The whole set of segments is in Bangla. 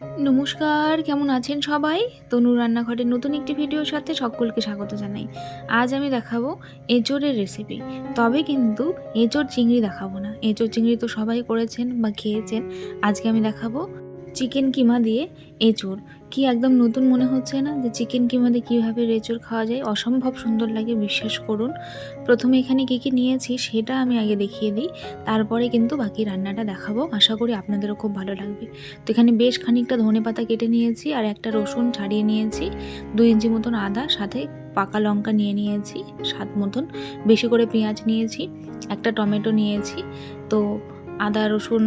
নমস্কার, কেমন আছেন সবাই? তনু রান্নাঘরের নতুন একটি ভিডিওর সাথে সকলকে স্বাগত জানাই। আজ আমি দেখাবো এঁচোড়ের রেসিপি তবে কিন্তু এঁচোড় চিংড়ি দেখাবো না। এঁচোড় চিংড়ি তো সবাই করেছেন বা খেয়েছেন। আজকে আমি দেখাবো চিকেন কিমা দিয়ে এঁচোড়। কি একদম নতুন মনে হচ্ছে না যে চিকেন কিমা দিয়ে কীভাবে এঁচোড় খাওয়া যায়? অসম্ভব সুন্দর লাগে, বিশ্বাস করুন। প্রথমে এখানে কী কী নিয়েছি সেটা আমি আগে দেখিয়ে দিই। তারপরে কিন্তু বাকি রান্নাটা দেখাবো। আশা করি আপনাদেরও খুব ভালো লাগবে। তো এখানে বেশ খানিকটা ধনে পাতা কেটে নিয়েছি আর একটা রসুন ছাড়িয়ে নিয়েছি। দুই ইঞ্চি মতন আদা, সাথে পাকা লঙ্কা নিয়ে নিয়েছি, স্বাদ মতন। বেশি করে পেঁয়াজ নিয়েছি, একটা টমেটো নিয়েছি। তো আদা, রসুন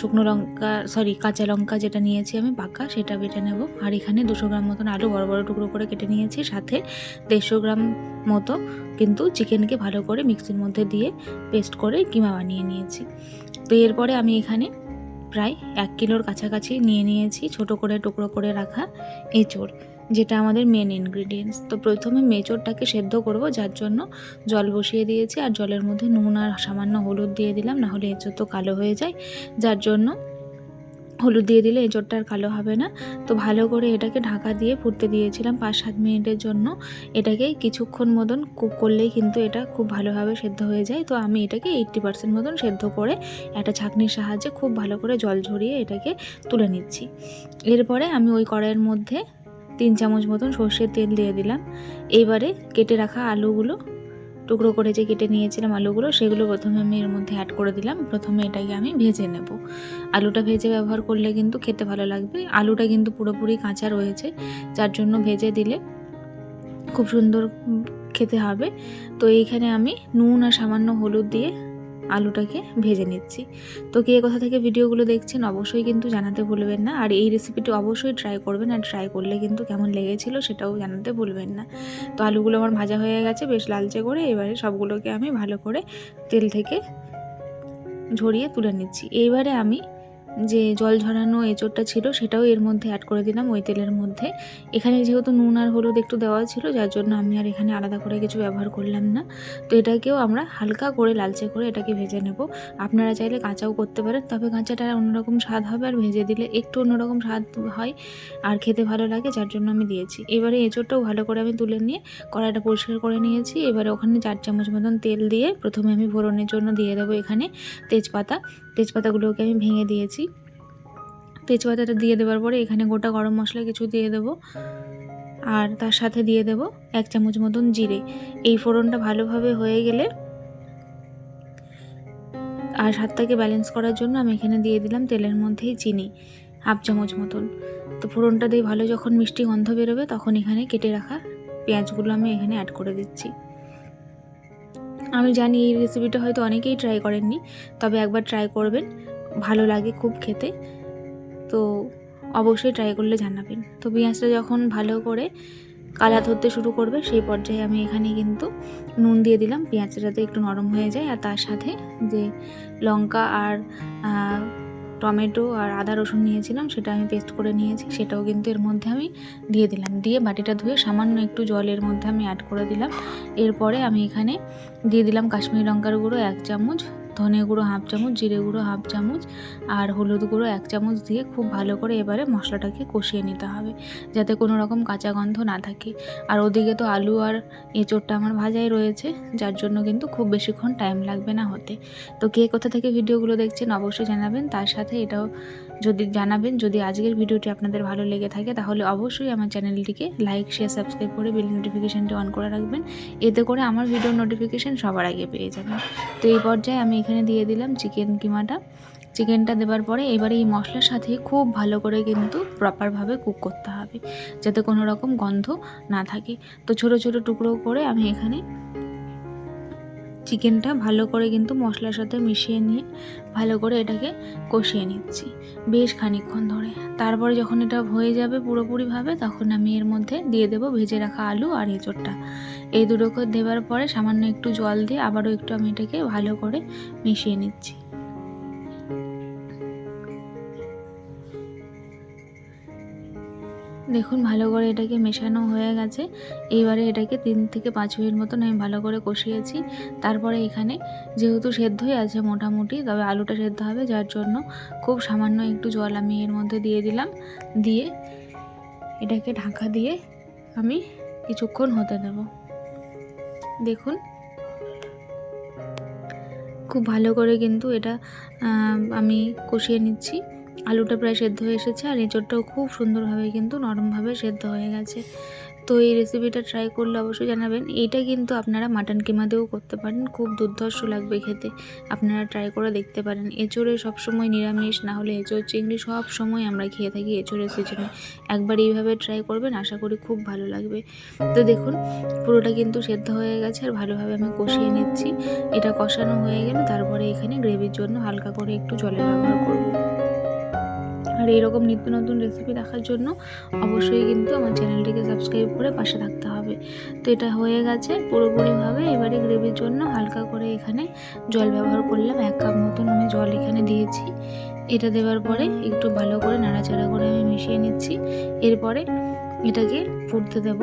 শুকনো লঙ্কা সরি কাঁচা লঙ্কা যেটা নিয়েছি আমি পাকা সেটা বেটে নেব। আর এখানে দুশো গ্রাম মতন আলু বড় বড় টুকরো করে কেটে নিয়েছি, সাথে দেড়শো গ্রাম মতো কিন্তু চিকেনকে ভালো করে মিক্সির মধ্যে দিয়ে পেস্ট করে কিমা বানিয়ে নিয়েছি। তো এরপরে আমি এখানে প্রায় এক কিলোর কাছাকাছি নিয়ে নিয়েছি, ছোট করে, টুকরো করে রাখা এঁচোড়। যেটা আমাদের মেন ইনগ্রিডিয়েন্টস তো প্রথমে মেচোরটাকে সেদ্ধ করব, যার জন্য জল বসিয়ে দিয়েছি। আর জলের মধ্যে নুন আর সামান্য হলুদ দিয়ে দিলাম না হলে এঁচোড় তো কালো হয়ে যায়। যার জন্য হলুদ দিয়ে দিলে এঁচোড়টা আর কালো হবে না। তো ভালো করে এটাকে ঢাকা দিয়ে ফুটতে দিয়েছিলাম পাঁচ সাত মিনিটের জন্য। এটাকে কিছুক্ষণ মতন কুক করলেই কিন্তু এটা খুব ভালোভাবে সেদ্ধ হয়ে যায়। তো আমি এটাকে এইট্টি পার্সেন্ট মতন সেদ্ধ করে একটা ছাঁকনির সাহায্যে খুব ভালো করে জল ঝরিয়ে এটাকে তুলে নিচ্ছি। এরপরে আমি ওই কড়াইয়ের মধ্যে তিন চামচ মতন সর্ষের তেল দিয়ে দিলাম। এইবারে কেটে রাখা আলুগুলো, টুকরো করে যে কেটে নিয়েছিলাম আলুগুলো, সেগুলো প্রথমে আমি এর মধ্যে অ্যাড করে দিলাম। প্রথমে এটাকে আমি ভেজে নেব। আলুটা ভেজে ব্যবহার করলে কিন্তু খেতে ভালো লাগবে। আলুটা কিন্তু পুরোপুরি কাঁচা রয়েছে, যার জন্য ভেজে দিলে খুব সুন্দর খেতে হবে। তো এইখানে আমি নুন আর সামান্য হলুদ দিয়ে আলুটাকে ভেজে নিচ্ছি। তো কে কোথা থেকে ভিডিওগুলো দেখছেন অবশ্যই কিন্তু জানাতে ভুলবেন না। আর এই রেসিপিটি অবশ্যই ট্রাই করবেন আর ট্রাই করলে কিন্তু কেমন লেগেছিল সেটাও জানাতে ভুলবেন না। তো আলুগুলো আমার ভাজা হয়ে গেছে, বেশ লালচে করে এবারে সবগুলোকে আমি ভালো করে তেল থেকে ঝরিয়ে তুলে নিচ্ছি। এইবারে আমি যে জল ঝরানো এঁচোড়টা ছিল সেটাও এর মধ্যে অ্যাড করে দিলাম ওই তেলের মধ্যে। এখানে যেহেতু নুন আর হলুদ একটু দেওয়া ছিল, যার জন্য আমি আর এখানে আলাদা করে কিছু ব্যবহার করলাম না। তো এটাকেও আমরা হালকা করে লালচে করে এটাকে ভেজে নেব। আপনারা চাইলে কাঁচাও করতে পারেন, তবে কাঁচাটা অন্যরকম স্বাদ হবে আর ভেজে দিলে একটু অন্যরকম স্বাদ হয় আর খেতে ভালো লাগে, যার জন্য আমি দিয়েছি। এবারে এঁচোড়টাও ভালো করে আমি তুলে নিয়ে কড়াইটা পরিষ্কার করে নিয়েছি। এবারে ওখানে চার চামচ মতন তেল দিয়ে প্রথমে আমি ফোড়নের জন্য দিয়ে দেবো এখানে তেজপাতা। তেজপাতাগুলোকে আমি ভেঙে দিয়েছি। তেজপাতাটা দিয়ে দেওয়ার পরে এখানে গোটা গরম মশলা কিছু দিয়ে দেবো। আর তার সাথে দিয়ে দেব এক চামচ মতন জিরে। এই ফোড়নটা ভালোভাবে হয়ে গেলে আর স্বাদটাকে ব্যালেন্স করার জন্য আমি এখানে দিয়ে দিলাম তেলের মধ্যেই চিনি, হাফ চামচ মতন। তো ফোড়নটা দিয়ে ভালো যখন মিষ্টি গন্ধ বেরোবে তখন এখানে কেটে রাখা পেঁয়াজগুলো আমি এখানে অ্যাড করে দিচ্ছি। আমি জানি এই রেসিপিটা হয়তো অনেকেই ট্রাই করেননি, তবে একবার ট্রাই করবেন। ভালো লাগে খুব খেতে। তো অবশ্যই ট্রাই করলে জানাবেন। তো পেঁয়াজটা যখন ভালো করে কালা ধরতে শুরু করবে, সেই পর্যায়ে আমি এখানে কিন্তু নুন দিয়ে দিলাম। পেঁয়াজটা যাতে একটু নরম হয়ে যায়, আর তার সাথে যে লঙ্কা আর টমেটো আর আদা রসুন নিয়েছিলাম, সেটা আমি পেস্ট করে নিয়েছি, সেটাও কিন্তু এর মধ্যে আমি দিয়ে দিলাম। দিয়ে বাটিটা ধুয়ে সামান্য একটু জলের মধ্যে আমি অ্যাড করে দিলাম। এরপরে আমি এখানে দিয়ে দিলাম কাশ্মীরি লঙ্কার গুঁড়ো এক চামচ ধনে গুঁড়ো হাফ চামচ, জিরে গুঁড়ো হাফ চামচ আর হলুদ গুঁড়ো এক চামচ দিয়ে খুব ভালো করে এবারে মশলাটাকে কষিয়ে নিতে হবে যাতে কোনো রকম কাঁচা গন্ধ না থাকে। আর ওদিকে তো আলু আর এঁচোড়টা আমার ভাজাই রয়েছে, যার জন্য কিন্তু খুব বেশিক্ষণ টাইম লাগবে না হতে। তো কে কোথা থেকে ভিডিওগুলো দেখছেন অবশ্যই জানাবেন, তার সাথে এটাও যদি জানাবেন, যদি আজকের ভিডিওটি আপনাদের ভালো লেগে থাকে, তাহলে অবশ্যই আমার চ্যানেলটিকে লাইক শেয়ার সাবস্ক্রাইব করে বেল নোটিফিকেশানটি অন করে রাখবেন। এতে করে আমার ভিডিও নোটিফিকেশান সবার আগে পেয়ে যাবেন। তো এই পর্যায়ে আমি এখানে দিয়ে দিলাম চিকেন কিমাটা। চিকেনটা দেওয়ার পরে এবারে এই মশলার সাথে খুব ভালো করে কিন্তু প্রপারভাবে কুক করতে হবে, যাতে কোনো রকম গন্ধ না থাকে। তো ছোট ছোট টুকরো করে আমি এখানে চিকেনটা ভালো করে কিন্তু মশলার সাথে মিশিয়ে নিয়ে ভালো করে এটাকে কষিয়ে নিচ্ছি বেশ খানিকক্ষণ ধরে। তারপরে যখন এটা হয়ে যাবে পুরোপুরিভাবে, তখন আমি এর মধ্যে দিয়ে দেবো ভেজে রাখা আলু আর এঁচোড়টা। এই দুটোকে দেওয়ার পরে সামান্য একটু জল দিয়ে আবারও একটু আমি এটাকে ভালো করে মিশিয়ে নিচ্ছি। দেখুন, ভালো করে এটাকে মেশানো হয়ে গেছে। এইবারে এটাকে তিন থেকে পাঁচ মিনিট মতন আমি ভালো করে কষিয়েছি। তারপরে এখানে যেহেতু সেদ্ধই আছে মোটামুটি, তবে আলুটা সেদ্ধ হবে, যার জন্য খুব সামান্য একটু জল আমি এর মধ্যে দিয়ে দিলাম। দিয়ে এটাকে ঢাকা দিয়ে আমি কিছুক্ষণ হতে দেব। দেখুন, খুব ভালো করে কিন্তু এটা আমি কষিয়ে নিচ্ছি। আলুটা প্রায় সেদ্ধ হয়ে এসেছে আর এঁচোড়টাও খুব সুন্দরভাবে কিন্তু নরমভাবে সেদ্ধ হয়ে গেছে। তো এই রেসিপিটা ট্রাই করলে অবশ্যই জানাবেন। এইটা কিন্তু আপনারা মাটন কিমাতেও করতে পারেন। খুব দুর্ধর্ষ লাগবে খেতে। আপনারা ট্রাই করে দেখতে পারেন। এঁচোড়ে সবসময় নিরামিষ, না হলে এঁচোড় চিংড়ি সব সময় আমরা খেয়ে থাকি এঁচোড়ের সিজনে একবার এইভাবে ট্রাই করবেন, আশা করি খুব ভালো লাগবে। তো দেখুন, পুরোটা কিন্তু সেদ্ধ হয়ে গেছে আর ভালোভাবে আমি কষিয়ে নিচ্ছি। এটা কষানো হয়ে গেলে তারপরে এখানে গ্রেভির জন্য হালকা করে একটু জলের ব্যবহার করব। আর এইরকম নিত্য নতুন রেসিপি দেখার জন্য অবশ্যই কিন্তু আমার চ্যানেলটিকে সাবস্ক্রাইব করে পাশে থাকতে হবে। তো এটা হয়ে গেছে পুরোপুরিভাবে এবারে গ্রেভির জন্য হালকা করে এখানে জল ব্যবহার করলাম, এক কাপ মতন আমি জল এখানে দিয়েছি। এটা দেওয়ার পরে একটু ভালো করে নাড়াচাড়া করে আমি মিশিয়ে নিচ্ছি। এরপরে এটাকে ফুটতে দেব।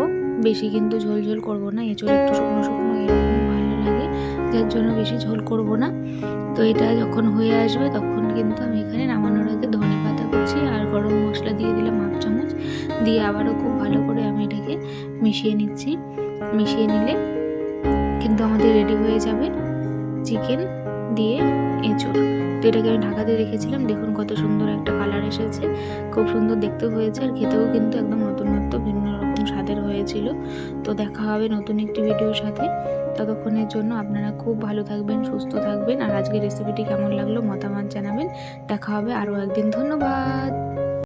বেশি কিন্তু ঝোল ঝোল করব না, এঁচড় একটু শুকনো শুকনো এরকম যার জন্য বেশি ঝোল করব না। তো এটা যখন হয়ে আসবে, তখন কিন্তু আমি এখানে নামানোর আগে ধনে পাতা কুচি আর গরম মশলা দিয়ে দিলাম হাফ চামচ। দিয়ে আবারও খুব ভালো করে আমি এটাকে মিশিয়ে নিচ্ছি। মিশিয়ে নিলে কিন্তু আমাদের রেডি হয়ে যাবে চিকেন দিয়ে এঁচড়। তো এটাকে আমি ঢাকা দিয়ে রেখেছিলাম। দেখুন কত সুন্দর একটা কালার এসেছে। খুব সুন্দর দেখতে হয়েছে আর খেতেও কিন্তু একদম নতুনত্ব হয়েছিল। তো দেখা হবে নতুন একটি ভিডিওর সাথে। ততক্ষণের জন্য আপনারা খুব ভালো থাকবেন, সুস্থ থাকবেন। আর আজকের রেসিপিটি কেমন লাগল মতামত জানাবেন। দেখা হবে আরও একদিন। ধন্যবাদ।